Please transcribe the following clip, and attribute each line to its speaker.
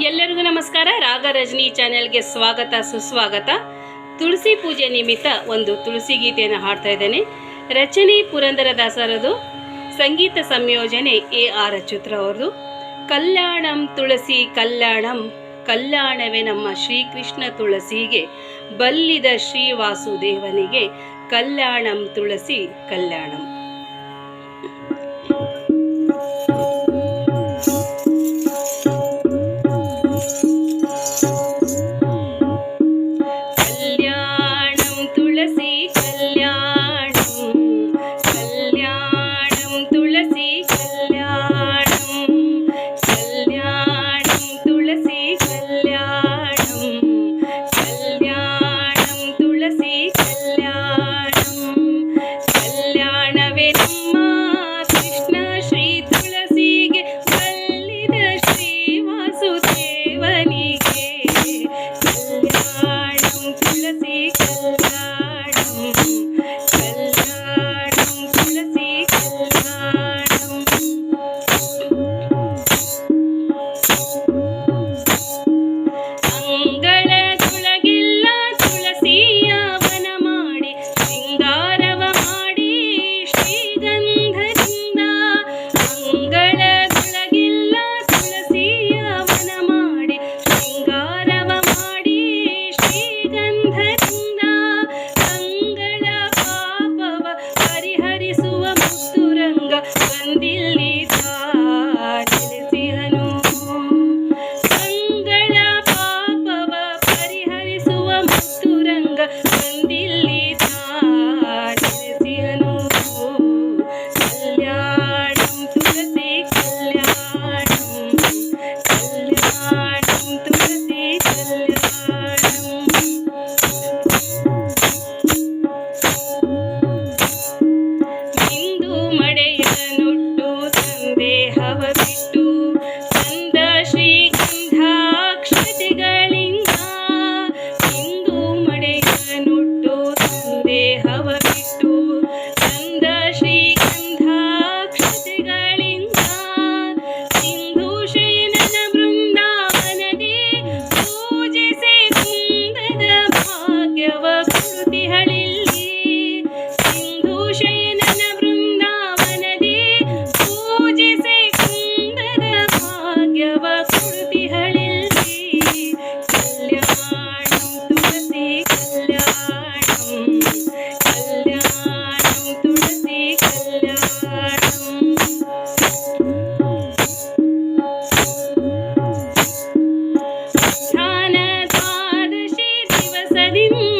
Speaker 1: ಎಲ್ಲರಿಗೂ ನಮಸ್ಕಾರ. ರಾಗ ರಜನಿ ಚಾನೆಲ್ಗೆ ಸ್ವಾಗತ, ಸುಸ್ವಾಗತ. ತುಳಸಿ ಪೂಜೆ ನಿಮಿತ್ತ ಒಂದು ತುಳಸಿ ಗೀತೆಯನ್ನು ಹಾಡ್ತಾ ಇದ್ದೇನೆ. ರಚನೆ ಪುರಂದರದಾಸರದು ಸಂಗೀತ ಸಂಯೋಜನೆ ಎ ಆರ್ ಅಚ್ಯುತ್ರ ಅವರದು. ಕಲ್ಯಾಣಂ ತುಳಸಿ ಕಲ್ಯಾಣಂ, ಕಲ್ಯಾಣವೇ ನಮ್ಮ ಶ್ರೀಕೃಷ್ಣ ತುಳಸಿಗೆ, ಬಲ್ಲಿದ ಶ್ರೀವಾಸುದೇವನಿಗೆ ಕಲ್ಯಾಣಂ ತುಳಸಿ ಕಲ್ಯಾಣಂ. மனதின்